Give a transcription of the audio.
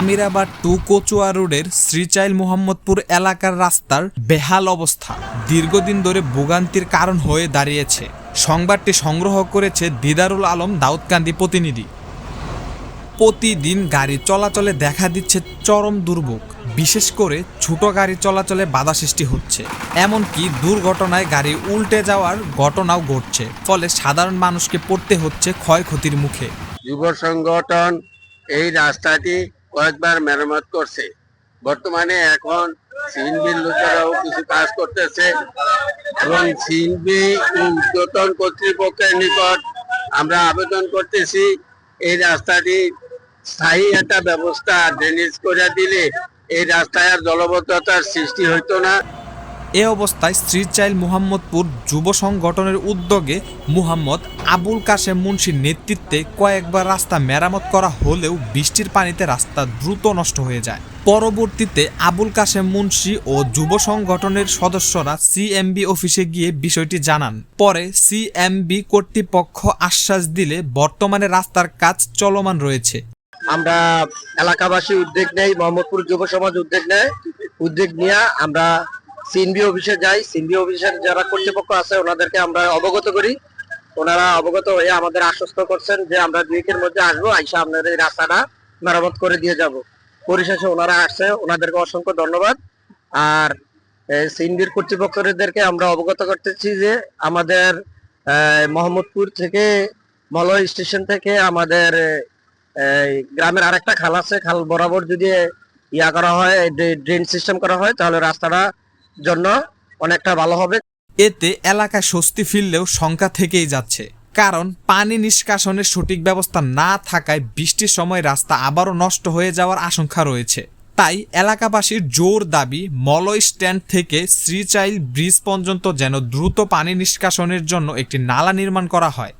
Amirabad two Kachua রোডের শ্রীচাইল মোহাম্মদপুর এলাকার রাস্তার বেহাল অবস্থা। দীর্ঘদিন ধরে ভোগান্তির কারণ হয়ে দাঁড়িয়েছে। সংবাদটি সংগ্রহ করেছে দিদারুল আলম দাউদকান্দি প্রতিনিধি। প্রতিদিন গাড়ি চলাচলে দেখা দিচ্ছে চরম দুর্ভোগ। বিশেষ করে ছোট গাড়ি চলাচলে বাধা সৃষ্টি হচ্ছে। এমনকি দুর্ঘটনায় গাড়ি উল্টে যাওয়ার ঘটনাও ঘটছে। ফলে সাধারণ মানুষকে পড়তে হচ্ছে ক্ষয়ক্ষতির মুখে। যুব সংগঠন এই রাস্তাটি কয়েকবার মেরামত করছে। বর্তমানে এখন সিএনবির লোকেরাও কিছু কাজ করতেছে এবং সিএনবি উদ্যতন কর্তৃপক্ষের নিকট আমরা আবেদন করতেছি, এই রাস্তাটি স্থায়ী একটা ব্যবস্থা ড্রেনেজ করে দিলে এই রাস্তায় আর জলবদ্ধতার সৃষ্টি হইতো না। এ অবস্থায় শ্রীচাইল মুহাম্মদপুর যুব সংগঠনের উদ্যোগে মুহাম্মদ আবুল কাশেম মুন্সির নেতৃত্বে কয়েকবার রাস্তা মেরামত করা হলেও বৃষ্টির পানিতে রাস্তা দ্রুত নষ্ট হয়ে যায়। পরবর্তীতে আবুল কাশেম মুন্সি ও যুব সংগঠনের সদস্যরা সিএমবি অফিসে গিয়ে বিষয়টি জানান। পরে সিএমবি কর্তৃপক্ষ আশ্বাস দিলে বর্তমানে রাস্তার কাজ চলমান রয়েছে। আমরা এলাকাবাসী উদ্যোগ নেই, মোহাম্মদপুর যুব সমাজ উদ্যোগ নেয়। উদ্যোগ নিয়ে আমরা সিনবি অফিসে যাই। সিনবি অফিসের যারা কর্তৃপক্ষ আছে, ওনাদেরকে আমরা অবগত করি। ওনারা অবগত হয়ে আমাদের আশ্বস্ত করছেন যে আমরা দুই একের মধ্যে আসব, আইসা আপনাদের এই রাস্তাটা মেরামত করে দিয়ে যাব। পরিশেষে ওনারা আসছে, ওনাদেরকে অসংখ্য ধন্যবাদ। আর সিনবির কর্তৃপক্ষদেরকে আমরা অবগত করতেছি যে আমাদের মোহাম্মদপুর থেকে মলয় স্টেশন থেকে আমাদের গ্রামের আরেকটা খাল আছে। খাল বরাবর যদি ইয়া করা হয়, ড্রেন সিস্টেম করা হয়, তাহলে রাস্তাটা জন্য অনেকটা ভালো হবে। এতে এলাকায় স্বস্তি ফিরলেও শঙ্কা থেকেই যাচ্ছে। কারণ পানি নিষ্কাশনের সঠিক ব্যবস্থা না থাকায় বৃষ্টির সময় রাস্তা আবারও নষ্ট হয়ে যাওয়ার আশঙ্কা রয়েছে। তাই এলাকাবাসীর জোর দাবি, মলয় স্ট্যান্ড থেকে শ্রীচাইল ব্রিজ পর্যন্ত যেন দ্রুত পানি নিষ্কাশনের জন্য একটি নালা নির্মাণ করা হয়।